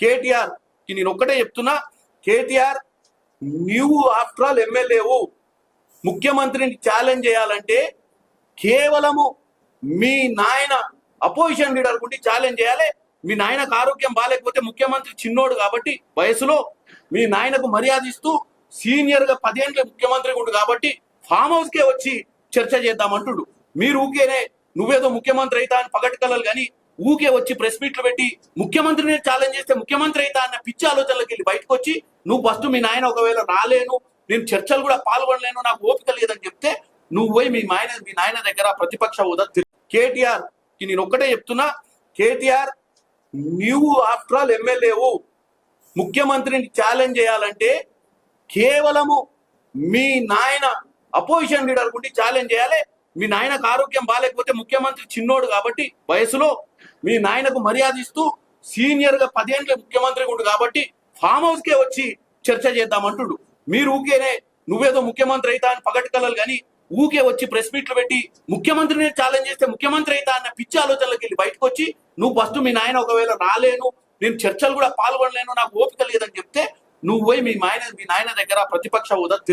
కేటీఆర్కి నేను ఒక్కటే చెప్తున్నా కేటీఆర్ నువ్వు ఆఫ్టర్ ఆల్ ఎమ్మెల్యేవు. ముఖ్యమంత్రిని ఛాలెంజ్ చేయాలంటే కేవలము మీ నాయన అపోజిషన్ లీడర్ ఉండి ఛాలెంజ్ చేయాలి. మీ నాయనకు ఆరోగ్యం బాగాలేకపోతే ముఖ్యమంత్రి చిన్నోడు కాబట్టి వయసులో మీ నాయనకు మర్యాద ఇస్తూ సీనియర్గా పదేండ్ల ముఖ్యమంత్రి ఉండు కాబట్టి ఫామ్ హౌస్ కే వచ్చి చర్చ చేద్దామంటుడు మీరు ఊకేనే నువ్వేదో ముఖ్యమంత్రి అయితా అని పగటి కలలు కానీ ఊకే వచ్చి ప్రెస్ మీట్లు పెట్టి ముఖ్యమంత్రిని ఛాలెంజ్ చేస్తే ముఖ్యమంత్రి అయితే అన్న పిచ్చి ఆలోచనలకు వెళ్ళి బయటకు వచ్చి నువ్వు ఫస్ట్ మీ నాయన ఒకవేళ రాలేను నేను చర్చలు కూడా పాల్గొనలేను నాకు ఓపిక లేదని చెప్తే నువ్వు పోయి మీ నాయన మీ నాయన దగ్గర ప్రతిపక్ష హోదా కేటీఆర్కి నేను ఒక్కటే చెప్తున్నా కేటీఆర్ నువ్వు ఆఫ్టర్ ఆల్ ఎమ్మెల్యేవు ముఖ్యమంత్రిని ఛాలెంజ్ చేయాలంటే కేవలము మీ నాయన అపోజిషన్ లీడర్ గుండి ఛాలెంజ్ చేయాలి. మీ నాయనకు ఆరోగ్యం బాగాలేకపోతే ముఖ్యమంత్రి చిన్నోడు కాబట్టి వయసులో మీ నాయనకు మర్యాద ఇస్తూ సీనియర్గా పదేండ్ల ముఖ్యమంత్రి ఉండు కాబట్టి ఫామ్ హౌస్ కే వచ్చి చర్చ చేద్దామంటుడు మీరు ఊకేనే నువ్వేదో ముఖ్యమంత్రి అయితా అని పగటి కలలు కానీ ఊకే వచ్చి ప్రెస్ మీట్లు పెట్టి ముఖ్యమంత్రిని ఛాలెంజ్ చేస్తే ముఖ్యమంత్రి అయితా అన్న పిచ్చి ఆలోచనలకు వెళ్ళి బయటకు వచ్చి నువ్వు ఫస్ట్ మీ నాయన ఒకవేళ రాలేను నేను చర్చలు కూడా పాల్గొనలేను నాకు ఓపిక లేదని చెప్తే నువ్వు పోయి మీ నాయన మీ నాయన దగ్గర ప్రతిపక్ష హోదా